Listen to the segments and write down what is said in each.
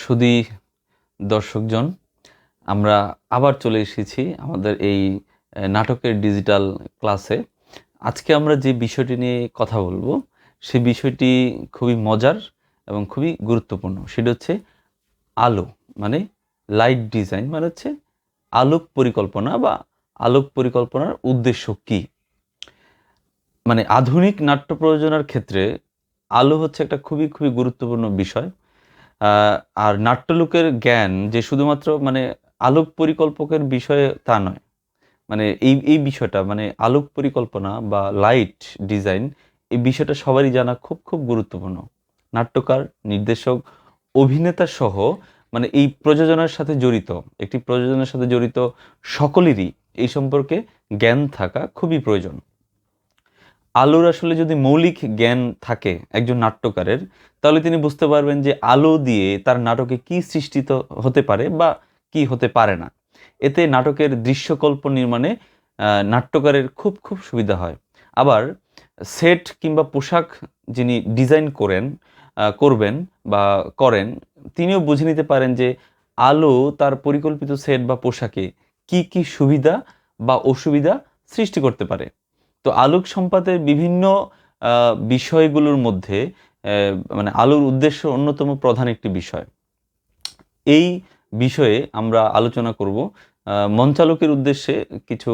সুদী দর্শকজন, আমরা আবার চলে এসেছি আমাদের এই নাটকের ডিজিটাল ক্লাসে আজকে আমরা যে বিষয়টি নিয়ে কথা বলব, সে বিষয়টি খুবই মজার এবং খুবই গুরুত্বপূর্ণ। সেটা হচ্ছে আলো মানে লাইট ডিজাইন মানে হচ্ছে আলোক পরিকল্পনা বা আলোক পরিকল্পনার উদ্দেশ্য কী? মানে আধুনিক নাট্য প্রযোজনার ক্ষেত্রে আলো হচ্ছে একটা খুবই খুবই গুরুত্বপূর্ণ বিষয়। আর নাট্যলোকের জ্ঞান যে শুধুমাত্র মানে আলোক পরিকল্পকের বিষয়ে তা নয়। মানে এই এই বিষয়টা মানে আলোক পরিকল্পনা বা লাইট ডিজাইন এই বিষয়টা সবারই জানা খুব খুব গুরুত্বপূর্ণ। নাট্যকার, নির্দেশক, অভিনেতা সহ মানে এই প্রযোজনার সাথে জড়িত, একটি প্রযোজনার সাথে জড়িত সকলেরই এই সম্পর্কে জ্ঞান থাকা খুবই প্রয়োজন। আলোর আসলে যদি মৌলিক জ্ঞান থাকে একজন নাট্যকারের, তাহলে তিনি বুঝতে পারবেন যে আলো দিয়ে তার নাটকে কি সৃষ্টিত হতে পারে বা কি হতে পারে না। এতে নাটকের দৃশ্যকল্প নির্মাণে নাট্যকারের খুব খুব সুবিধা হয়। আবার সেট কিংবা পোশাক যিনি ডিজাইন করেন করবেন বা করেন, তিনিও বুঝে নিতে পারেন যে আলো তার পরিকল্পিত সেট বা পোশাকে কি কি সুবিধা বা অসুবিধা সৃষ্টি করতে পারে। তো আলোক সম্পাদের বিভিন্ন বিষয়গুলোর মধ্যে মানে আলোর উদ্দেশ্য অন্যতম প্রধান একটি বিষয়। এই বিষয়ে আমরা আলোচনা করব। মঞ্চালোকের উদ্দেশ্যে কিছু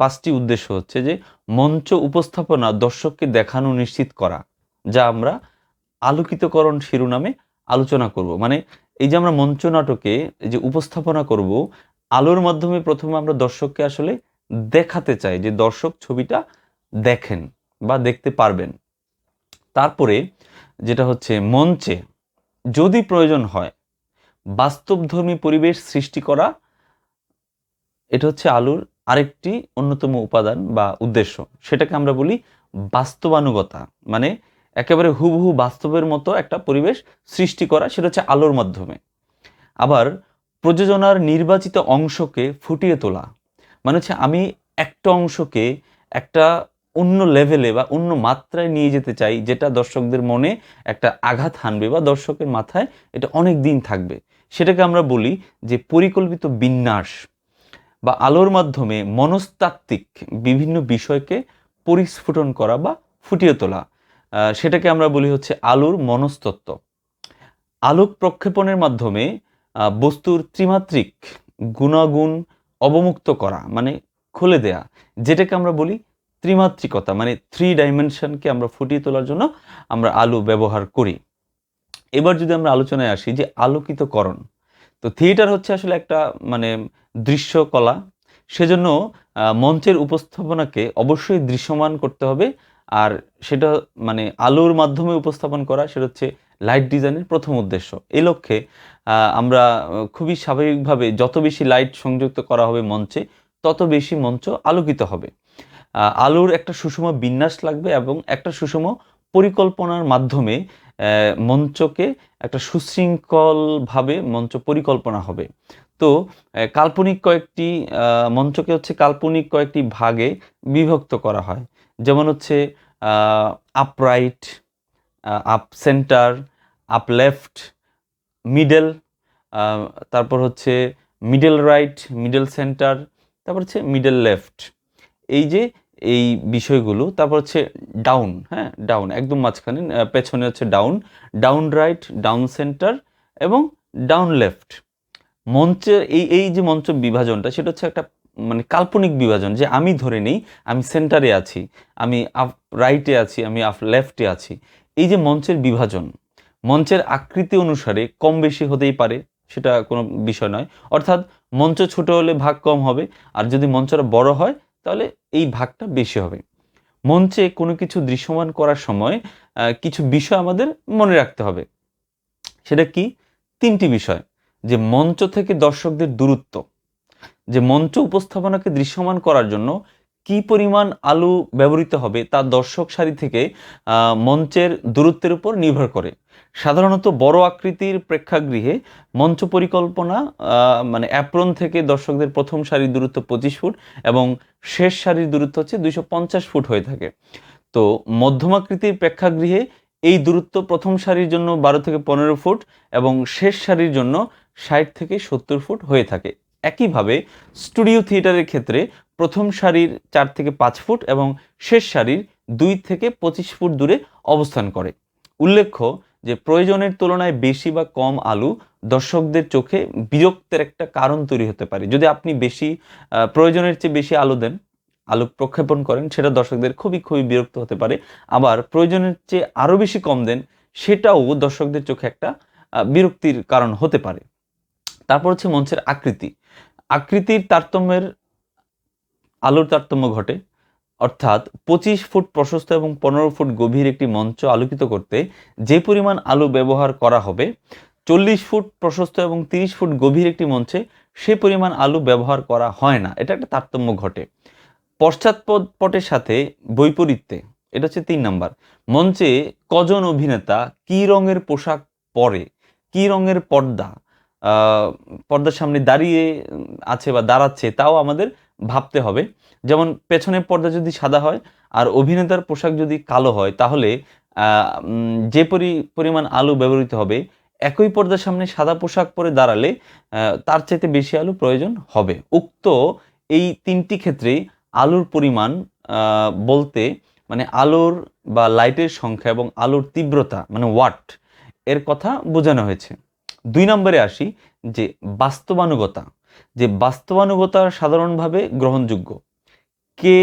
পাঁচটি উদ্দেশ্য হচ্ছে যে, মঞ্চ উপস্থাপনা দর্শককে দেখানো নিশ্চিত করা, যা আমরা আলোকিতকরণ শিরোনামে আলোচনা করব। মানে এই যে আমরা মঞ্চ নাটকে যে উপস্থাপনা করব, আলোর মাধ্যমে প্রথমে আমরা দর্শককে আসলে দেখাতে চাই যে দর্শক ছবিটা দেখেন বা দেখতে পারবেন। তারপরে যেটা হচ্ছে মঞ্চে যদি প্রয়োজন হয় বাস্তবধর্মী পরিবেশ সৃষ্টি করা, এটা হচ্ছে আলুর আরেকটি অন্যতম উপাদান বা উদ্দেশ্য। সেটাকে আমরা বলি বাস্তবানুগতা। মানে একেবারে হুবহু বাস্তবের মতো একটা পরিবেশ সৃষ্টি করা, সেটা হচ্ছে আলোর মাধ্যমে। আবার প্রযোজনার নির্বাচিত অংশকে ফুটিয়ে তোলা। মানে হচ্ছে আমি একটা অংশকে একটা অন্য লেভেলে বা অন্য মাত্রায় নিয়ে যেতে চাই, যেটা দর্শকদের মনে একটা আঘাত হানবে বা দর্শকের মাথায় এটা অনেক দিন থাকবে। সেটাকে আমরা বলি যে পরিকল্পিত বিন্যাস বা আলোর মাধ্যমে মনস্তাত্ত্বিক বিভিন্ন বিষয়কে পরিস্ফুটন করা বা ফুটিয়ে তোলা। সেটাকে আমরা বলি হচ্ছে আলোর মনস্তত্ত্ব। আলোক প্রক্ষেপণের মাধ্যমে বস্তুর ত্রিমাত্রিক গুণাগুণ অবমুক্ত করা মানে খুলে দেয়া, যেটাকে আমরা বলি ত্রিমাত্রিকতা মানে থ্রি ডাইমেনশনকে আমরা ফুটিয়ে তোলার জন্য আমরা আলো ব্যবহার করি। এবার যদি আমরা আলোচনায় আসি যে আলোকিতকরণ, তো থিয়েটার হচ্ছে আসলে একটা মানে দৃশ্যকলা, সেজন্য মঞ্চের উপস্থাপনাকে অবশ্যই দৃশ্যমান করতে হবে, আর সেটা মানে আলোর মাধ্যমে উপস্থাপন করা, সেটা হচ্ছে লাইট ডিজাইনের প্রথম উদ্দেশ্য। এই লক্ষ্যে আমরা খুবই স্বাভাবিকভাবে যত বেশি লাইট সংযুক্ত করা হবে মঞ্চে, তত বেশি মঞ্চ আলোকিত হবে। আলোর একটা সুষম বিন্যাস লাগবে এবং একটা সুষম পরিকল্পনার মাধ্যমে মঞ্চকে একটা সুশৃঙ্খলভাবে মঞ্চ পরিকল্পনা হবে। তো কাল্পনিক কয়েকটি মঞ্চকে হচ্ছে কাল্পনিক কয়েকটি ভাগে বিভক্ত করা হয়। যেমন হচ্ছে up right up center up left middle তারপর হচ্ছে মিডল রাইট মিডল সেন্টার তারপর হচ্ছে মিডল লেফট এই যে এই বিষয়গুলো, তারপর হচ্ছে ডাউন হ্যাঁ ডাউন একদম মাঝখানে পেছনে হচ্ছে down down right down center এবং ডাউন লেফট মঞ্চের এই এই যে মঞ্চ বিভাজনটা, সেটা হচ্ছে একটা মানে কাল্পনিক বিভাজন যে আমি ধরে নেই, আমি সেন্টারে আছি, আমি আপ রাইটে আছি, আমি আপ লেফটে আছি। এই যে মঞ্চের বিভাজন, মঞ্চের আকৃতি অনুসারে কম বেশি হতেই পারে, সেটা কোনো বিষয় নয়। অর্থাৎ মঞ্চ ছোট হলে ভাগ কম হবে, আর যদি মঞ্চটা বড় হয়, তাহলে এই ভাগটা বেশি হবে। মঞ্চে কোনো কিছু দৃশ্যমান করার সময় কিছু বিষয় আমাদের মনে রাখতে হবে। সেটা কি? তিনটি বিষয়। যে মঞ্চ থেকে দর্শকদের দূরত্ব। যে মঞ্চ উপস্থাপনাকে দৃশ্যমান করার জন্য কি পরিমাণ আলু ব্যবহৃত হবে তা দর্শক সারি থেকে মঞ্চের দূরত্বের উপর নির্ভর করে। সাধারণত বড় আকৃতির প্রেক্ষাগৃহে মঞ্চ পরিকল্পনা মানে অ্যাপ্রন থেকে দর্শকদের প্রথম সারির দূরত্ব পঁচিশ ফুট এবং শেষ সারির দূরত্ব হচ্ছে দুইশো পঞ্চাশ ফুট হয়ে থাকে। তো মধ্যমাকৃতির প্রেক্ষাগৃহে এই দূরত্ব প্রথম সারির জন্য বারো থেকে পনেরো ফুট এবং শেষ সারির জন্য ষাট থেকে সত্তর ফুট হয়ে থাকে। একইভাবে স্টুডিও থিয়েটারের ক্ষেত্রে প্রথম সারির চার থেকে পাঁচ ফুট এবং শেষ সারির দুই থেকে পঁচিশ ফুট দূরে অবস্থান করে। উল্লেখ্য যে প্রয়োজনের তুলনায় বেশি বা কম আলু দর্শকদের চোখে বিরক্তের একটা কারণ তৈরি হতে পারে। যদি আপনি বেশি প্রয়োজনের চেয়ে বেশি আলু দেন, আলু প্রক্ষেপণ করেন, সেটা দর্শকদের খুবই খুবই বিরক্ত হতে পারে। আবার প্রয়োজনের চেয়ে আরও বেশি কম দেন, সেটাও দর্শকদের চোখে একটা বিরক্তির কারণ হতে পারে। তারপর হচ্ছে মঞ্চের আকৃতি। আকৃতির তারতম্যের আলোর তারতম্য ঘটে। অর্থাৎ পঁচিশ ফুট প্রশস্ত এবং পনেরো ফুট গভীর একটি মঞ্চ আলোকিত করতে যে পরিমাণ আলো ব্যবহার করা হবে, চল্লিশ ফুট প্রশস্ত এবং তিরিশ ফুট গভীর একটি মঞ্চে সে পরিমাণ আলু ব্যবহার করা হয় না। এটা একটা তারতম্য ঘটে। পশ্চাৎপদ পটের সাথে বৈপরীত্যে, এটা হচ্ছে তিন নাম্বার। মঞ্চে কজন অভিনেতা কি রঙের পোশাক পরে, কি রঙের পর্দা পর্দার সামনে দাঁড়িয়ে আছে বা দাঁড়াচ্ছে, তাও আমাদের ভাবতে হবে। যেমন পেছনের পর্দা যদি সাদা হয় আর অভিনেতার পোশাক যদি কালো হয়, তাহলে যে পরি, পরিমাণ আলু ব্যবহৃত হবে, একই পর্দার সামনে সাদা পোশাক পরে দাঁড়ালে তার চাইতে বেশি আলু প্রয়োজন হবে। উক্ত এই তিনটি ক্ষেত্রেই আলুর পরিমাণ বলতে মানে আলোর বা লাইটের সংখ্যা এবং আলোর তীব্রতা মানে ওয়াট, এর কথা বোঝানো হয়েছে। দুই নম্বরে আসি যে বাস্তবানুগতা যে বাস্তবানুগতা সাধারণভাবে গ্রহণযোগ্য। কে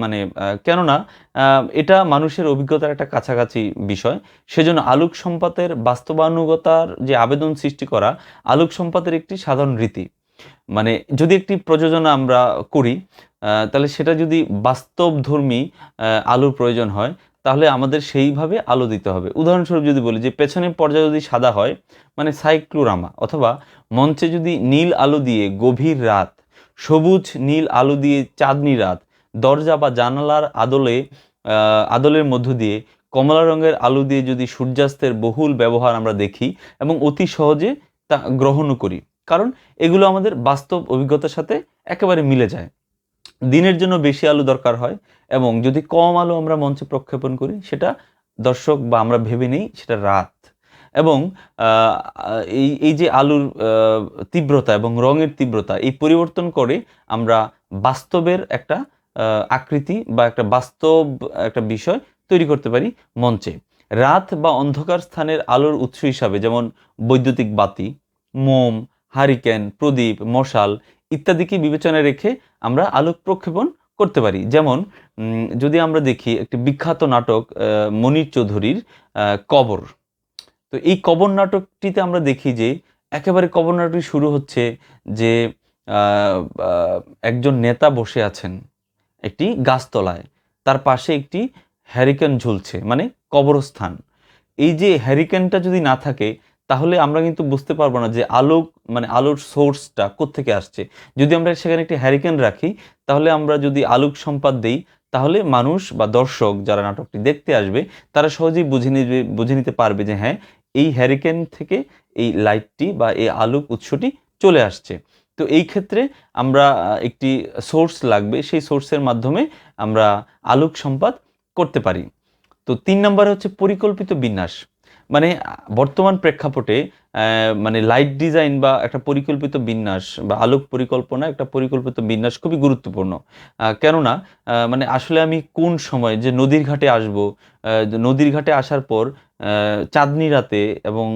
মানে কেননা এটা মানুষের অভিজ্ঞতার একটা কাছাকাছি বিষয়। সেজন্য আলোক সম্পাতের বাস্তবানুগতার যে আবেদন সৃষ্টি করা, আলোক সম্পাতের একটি সাধারণ রীতি। মানে যদি একটি প্রযোজনা আমরা করি তাহলে সেটা যদি বাস্তবধর্মী আলোর প্রয়োজন হয় তাহলে আমাদের সেইভাবে আলো দিতে হবে। উদাহরণস্বরূপ যদি বলি যে পেছনের পর্যায়ে যদি সাদা হয় মানে সাইক্লোরামা অথবা মঞ্চে যদি নীল আলো দিয়ে গভীর রাত, সবুজ নীল আলো দিয়ে চাঁদনি রাত, দরজা বা জানালার আদলে আদলের মধ্য দিয়ে কমলা রঙের আলো দিয়ে যদি সূর্যাস্তের বহুল ব্যবহার আমরা দেখি এবং অতি সহজে তা গ্রহণও করি। কারণ এগুলো আমাদের বাস্তব অভিজ্ঞতার সাথে একেবারে মিলে যায়। দিনের জন্য বেশি আলো দরকার হয় এবং যদি কম আলো আমরা মঞ্চে প্রক্ষেপণ করি, সেটা দর্শক বা আমরা ভেবে নেই, সেটা রাত। এবং এই এই যে আলুর তীব্রতা এবং রঙের তীব্রতা, এই পরিবর্তন করে আমরা বাস্তবের একটা আকৃতি বা একটা বাস্তব একটা বিষয় তৈরি করতে পারি মঞ্চে। রাত বা অন্ধকার স্থানের আলোর উৎস হিসাবে যেমন বৈদ্যুতিক বাতি, মোম, হারিকেন, প্রদীপ, মশাল ইত্যাদিকে বিবেচনায় রেখে আমরা আলোক প্রক্ষেপণ করতে পারি? যেমন যদি আমরা দেখি একটি বিখ্যাত নাটক মনির চৌধুরীর কবর। তো এই কবর নাটকটিতে আমরা দেখি যে, একেবারে কবর নাটকটি শুরু হচ্ছে যে একজন নেতা বসে আছেন একটি গাছতলায়। তার পাশে একটি হ্যারিকেন ঝুলছে মানে কবরস্থান। এই যে হ্যারিকেনটা যদি না থাকে তাহলে আমরা কিন্তু বুঝতে পারব না যে আলোক মানে আলোর সোর্সটা কোত্থেকে আসছে। যদি আমরা সেখানে একটি হ্যারিকেন রাখি, তাহলে আমরা যদি আলোক সম্পাদ দেই, তাহলে মানুষ বা দর্শক যারা নাটকটি দেখতে আসবে, তারা সহজেই বুঝে নিবে, বুঝে নিতে পারবে যে হ্যাঁ এই হ্যারিকেন থেকে এই লাইটটি বা এই আলোক উৎসটি চলে আসছে। তো এই ক্ষেত্রে আমরা একটি সোর্স লাগবে, সেই সোর্সের মাধ্যমে আমরা আলোক সম্পাদ করতে পারি। তো তিন নম্বরে হচ্ছে পরিকল্পিত বিন্যাস। মানে বর্তমান প্রেক্ষাপটে মানে লাইট ডিজাইন বা একটা পরিকল্পিত বিন্যাস বা আলোক পরিকল্পনা, একটা পরিকল্পিত বিন্যাস খুবই গুরুত্বপূর্ণ। কেননা মানে আসলে আমি কোন সময় যে নদীর ঘাটে আসব নদীর ঘাটে আসার পর চাঁদনি রাতে এবং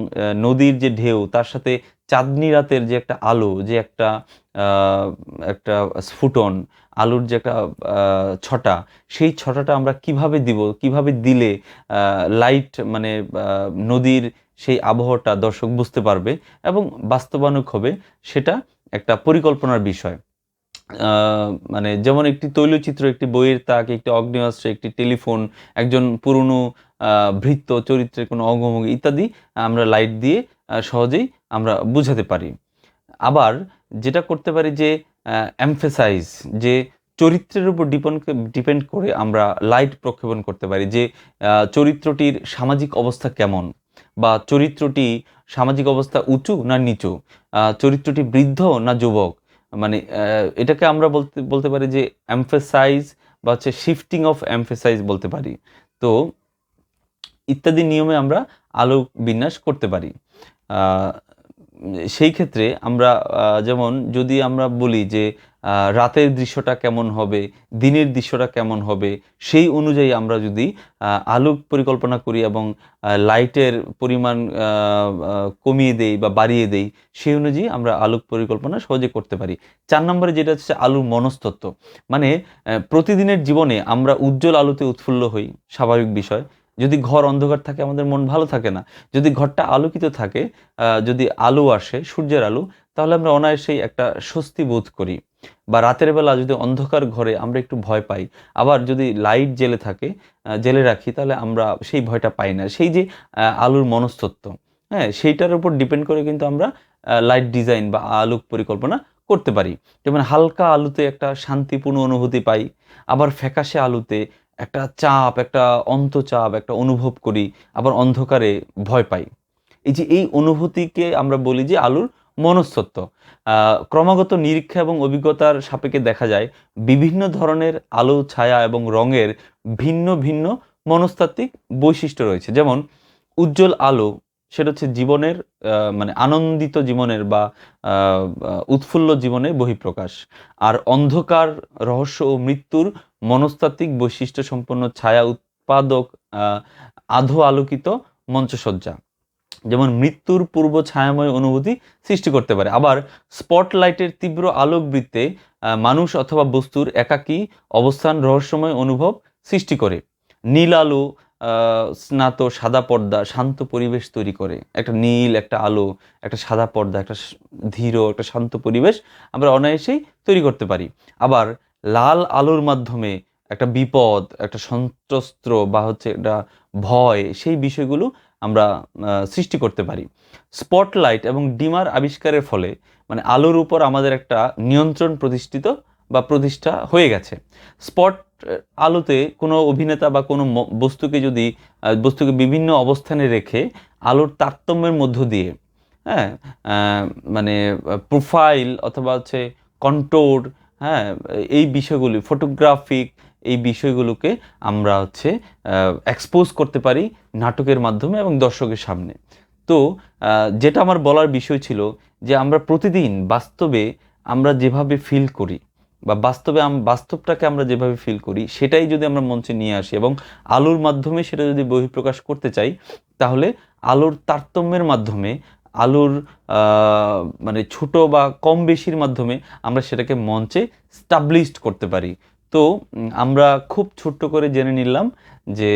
নদীর যে ঢেউ, তার সাথে চাঁদনি রাতের যে একটা আলো, যে একটা একটা স্ফুটন আলোর যে একটা ছটা, সেই ছটাটা আমরা কীভাবে দিব, কীভাবে দিলে লাইট মানে নদীর সেই আবহাওয়াটা দর্শক বুঝতে পারবে এবং বাস্তবানুক হবে, সেটা একটা পরিকল্পনার বিষয়। মানে যেমন একটি তৈলচিত্র, একটি বইয়ের তাক, একটি অগ্নেয়াস্ত্র, একটি টেলিফোন, একজন পুরনো ভৃত্য, চরিত্রের কোনো অঙ্গভঙ্গি ইত্যাদি আমরা লাইট দিয়ে সহজেই আমরা বুঝাতে পারি। আবার যেটা করতে পারি যে এমফেসাইজ যে চরিত্রের উপর ডিপেন্ড ডিপেন্ড করে আমরা লাইট প্রক্ষেপণ করতে পারি যে চরিত্রটির সামাজিক অবস্থা কেমন বা চরিত্রটি সামাজিক অবস্থা উঁচু না নিচু চরিত্রটি বৃদ্ধ না যুবক? মানে এটাকে আমরা বলতে বলতে পারি যে এমফেসাইজ বা হচ্ছে শিফটিং অফ এমফেসাইজ বলতে পারি। তো ইত্যাদি নিয়মে আমরা আলোক বিন্যাস করতে পারি। সেই ক্ষেত্রে আমরা যেমন যদি আমরা বলি যে রাতের দৃশ্যটা কেমন হবে, দিনের দৃশ্যটা কেমন হবে, সেই অনুযায়ী আমরা যদি আলোক পরিকল্পনা করি এবং লাইটের পরিমাণ কমিয়ে দেই বা বাড়িয়ে দেই, সেই অনুযায়ী আমরা আলোক পরিকল্পনা সহজে করতে পারি। চার নম্বরে যেটা হচ্ছে আলুর মনস্তত্ত্ব। মানে প্রতিদিনের জীবনে আমরা উজ্জ্বল আলোতে উৎফুল্ল হই, স্বাভাবিক বিষয়। যদি ঘর অন্ধকার থাকে, আমাদের মন ভালো থাকে না। যদি ঘরটা আলোকিত থাকে যদি আলো আসে, সূর্যের আলো, তাহলে আমরা অনায়াসেই একটা স্বস্তি বোধ করি। বা রাতের বেলা যদি অন্ধকার ঘরে আমরা একটু ভয় পাই, আবার যদি লাইট জেলে থাকে জেলে রাখি, তাহলে আমরা সেই ভয়টা পাই না। সেই যে আলোর মনস্তত্ত্ব হ্যাঁ সেইটার উপর ডিপেন্ড করে কিন্তু আমরা লাইট ডিজাইন বা আলোক পরিকল্পনা করতে পারি। যেমন হালকা আলোতে একটা শান্তিপূর্ণ অনুভূতি পাই, আবার ফ্যাকাশে আলোতে একটা চাপ, একটা অন্তচাপ, একটা অনুভব করি, আবার অন্ধকারে ভয় পাই। এই যে এই অনুভূতিকে আমরা বলি যে আলুর মনস্তত্ত্ব। ক্রমাগত নিরীক্ষা এবং অভিজ্ঞতার সাপেক্ষে দেখা যায়, বিভিন্ন ধরনের আলো, ছায়া এবং রঙের ভিন্ন ভিন্ন মনস্তাত্ত্বিক বৈশিষ্ট্য রয়েছে। যেমন, উজ্জ্বল আলো সেটা হচ্ছে জীবনের মানে আনন্দিত জীবনের বা উৎফুল্ল জীবনের বহিঃপ্রকাশ। আর অন্ধকার, রহস্য ও মৃত্যুর মনস্তাত্ত্বিক বৈশিষ্ট্য সম্পন্ন ছায়া উৎপাদক আধো আলোকিত মঞ্চসজ্জা। যেমন মৃত্যুর পূর্ব ছায়াময় অনুভূতি সৃষ্টি করতে পারে। আবার স্পটলাইটের তীব্র আলোকবৃত্তে মানুষ অথবা বস্তুর একাকী অবস্থান রহস্যময় অনুভব সৃষ্টি করে। নীল আলো স্নাত সাদা পর্দা, শান্ত পরিবেশ তৈরি করে। একটা নীল, একটা আলো, একটা সাদা পর্দা, একটা ধীর, একটা শান্ত পরিবেশ আমরা অনায়াসেই তৈরি করতে পারি। আবার লাল আলোর মাধ্যমে একটা বিপদ, একটা সন্ত্রস্ত্র বা হচ্ছে একটা ভয়, সেই বিষয়গুলো আমরা সৃষ্টি করতে পারি। স্পটলাইট এবং ডিমার আবিষ্কারের ফলে মানে আলোর উপর আমাদের একটা নিয়ন্ত্রণ প্রতিষ্ঠিত বা প্রতিষ্ঠা হয়ে গেছে। স্পট আলোতে কোনো অভিনেতা বা কোনো বস্তুকে যদি বস্তুকে বিভিন্ন অবস্থানে রেখে আলোর তারতম্যের মধ্য দিয়ে হ্যাঁ মানে প্রোফাইল অথবা হচ্ছে কন্টোর হ্যাঁ এই বিষয়গুলি ফটোগ্রাফিক এই বিষয়গুলোকে আমরা হচ্ছে এক্সপোজ করতে পারি নাটকের মাধ্যমে এবং দর্শকের সামনে। তো যেটা আমার বলার বিষয় ছিল যে আমরা প্রতিদিন বাস্তবে আমরা যেভাবে ফিল করি বা বাস্তবে বাস্তবটাকে আমরা যেভাবে ফিল করি, সেটাই যদি আমরা মঞ্চে নিয়ে আসি এবং আলোর মাধ্যমে সেটা যদি বহিঃপ্রকাশ করতে চাই, তাহলে আলোর তারতম্যের মাধ্যমে, আলোর মানে ছোট বা কম বেশির মাধ্যমে আমরা সেটাকে মঞ্চে স্টাবলিশড করতে পারি। তো আমরা খুব ছোট্ট করে জেনে নিলাম যে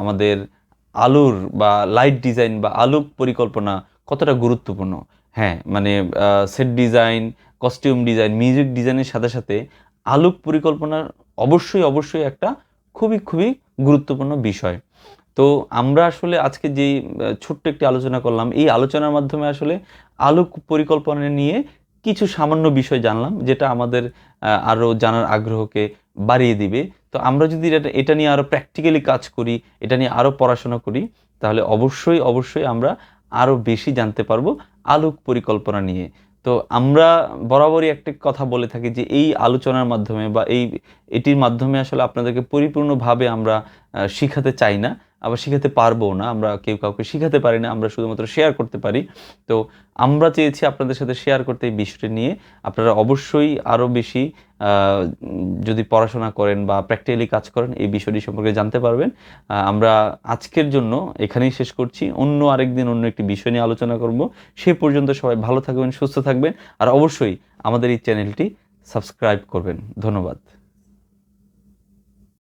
আমাদের আলোর বা লাইট ডিজাইন বা আলোক পরিকল্পনা কতটা গুরুত্বপূর্ণ। হ্যাঁ মানে set design costume design music ডিজাইনের সাথে সাথে আলোক পরিকল্পনার অবশ্যই অবশ্যই একটা খুবই খুবই গুরুত্বপূর্ণ বিষয়। তো আমরা আসলে আজকে আহ, ছোট্ট একটি আলোচনা করলাম এই আলোচনার মাধ্যমে আসলে আলোক পরিকল্পনা নিয়ে কিছু সামান্য বিষয় জানলাম যেটা আমাদের আরও জানার আগ্রহকে বাড়িয়ে দিবে। তো আমরা যদি এটা নিয়ে আরও প্র্যাকটিক্যালি কাজ করি এটা নিয়ে আরও পড়াশোনা করি তাহলে অবশ্যই অবশ্যই আমরা আরও বেশি জানতে পারব। আলোক পরিকল্পনা নিয়ে। তো আমরা বরাবরই একটি কথা বলে থাকি যে এই আলোচনার মাধ্যমে বা এই, এটির মাধ্যমে আসলে আপনাদেরকে পরিপূর্ণভাবে আমরা শিখাতে চাই না। আবার শিখাতে পারব না, আমরা কেউ কাউকে শিখাতে পারি না, আমরা শুধুমাত্র শেয়ার করতে পারি। তো আমরা চেয়েছি আপনাদের সাথে শেয়ার করতে এই বিষয়টি নিয়ে। আপনারা অবশ্যই আরও বেশি যদি পড়াশোনা করেন বা প্র্যাকটিক্যালি কাজ করেন, এই বিষয়টি সম্পর্কে জানতে পারবেন। আমরা আজকের জন্য এখানেই শেষ করছি। অন্য আরেকদিন অন্য একটি বিষয় নিয়ে আলোচনা করব। সে পর্যন্ত সবাই ভালো থাকবেন, সুস্থ থাকবেন। আর অবশ্যই আমাদের এই চ্যানেলটি সাবস্ক্রাইব করবেন। ধন্যবাদ।